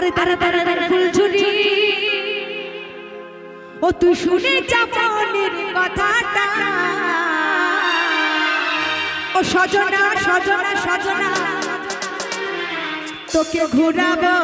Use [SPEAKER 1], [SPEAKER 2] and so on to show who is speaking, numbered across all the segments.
[SPEAKER 1] আরে তারা তারা তারা ফুল ঝুরি ও, তুই শুনে চাপনের কথাটা। ও, সজনা সজনা সজনা। তোকে ঘুরাবো।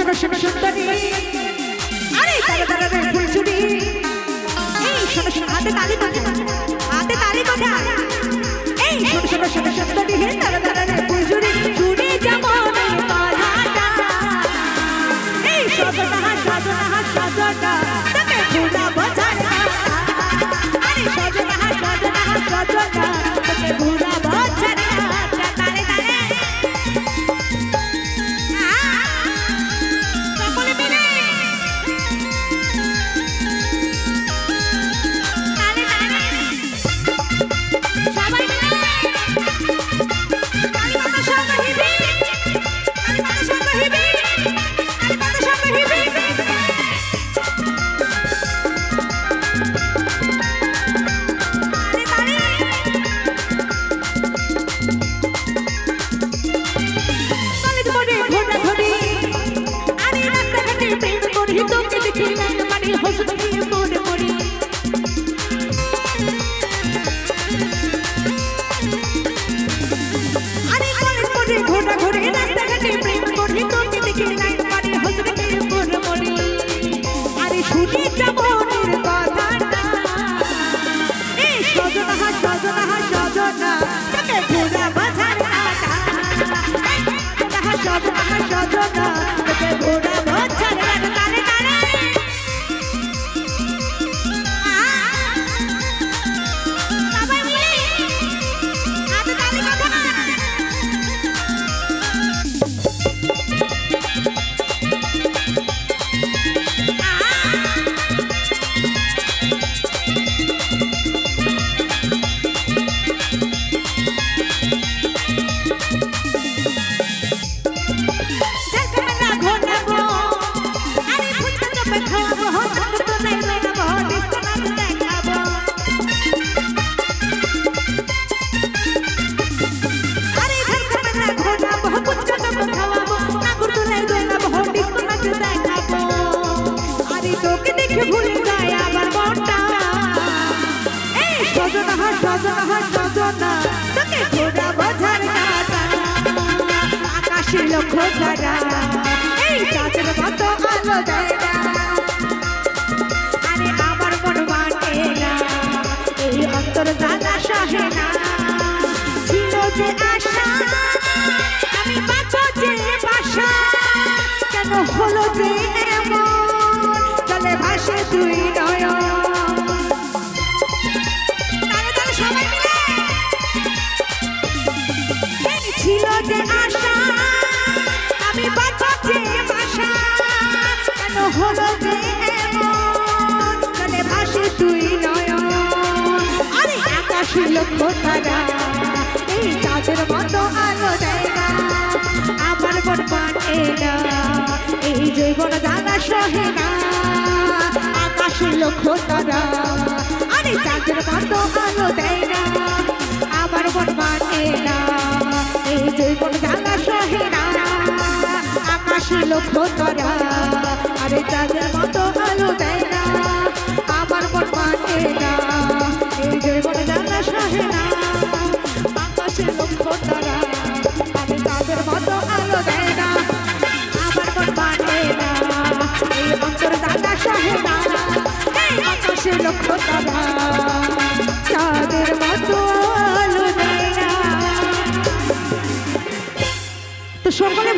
[SPEAKER 1] শোনো শোনো সুন্দরী আরে তারা তারা রে ফুলচুরি এই, শোনো শোনো, হাতে তালি বাজে হাতে তালি বাজা এই, শোনো শোনো শোনো সুন্দরী হে তারা সজনা হা সজনা হা তোকে দেখে ভুলে আবার মনটা এই সজনা হা সজনা তোকে আকাশে লক্ষ্য ছাড়া। এই, চাঁদের মতো আলো দেয় আমার মন আমি কেন হলো যে এমন? চলে ভাসে তুই নয়ন। ছিল যে আশা, আমি বাঁচাচ্ছি ভাষা কেন হলো যে এমন? কালে ভাসে তুই নয়ন। আরে আকাশে লক্ষ্য তারা, এই চাঁদের মতো আলো দেয় না। আমার মন মানে না, এই জীবন জানা সহে না। আকাশে লক্ষ্য আরে চাঁদের মতো আলো দেয় না, আমার মন মানে না। এই জীবন জানা সহে না আকাশে লক্ষ্য তারা আকাশে লক্ষ্য তারা চাঁদের মতো আলো তো সকলে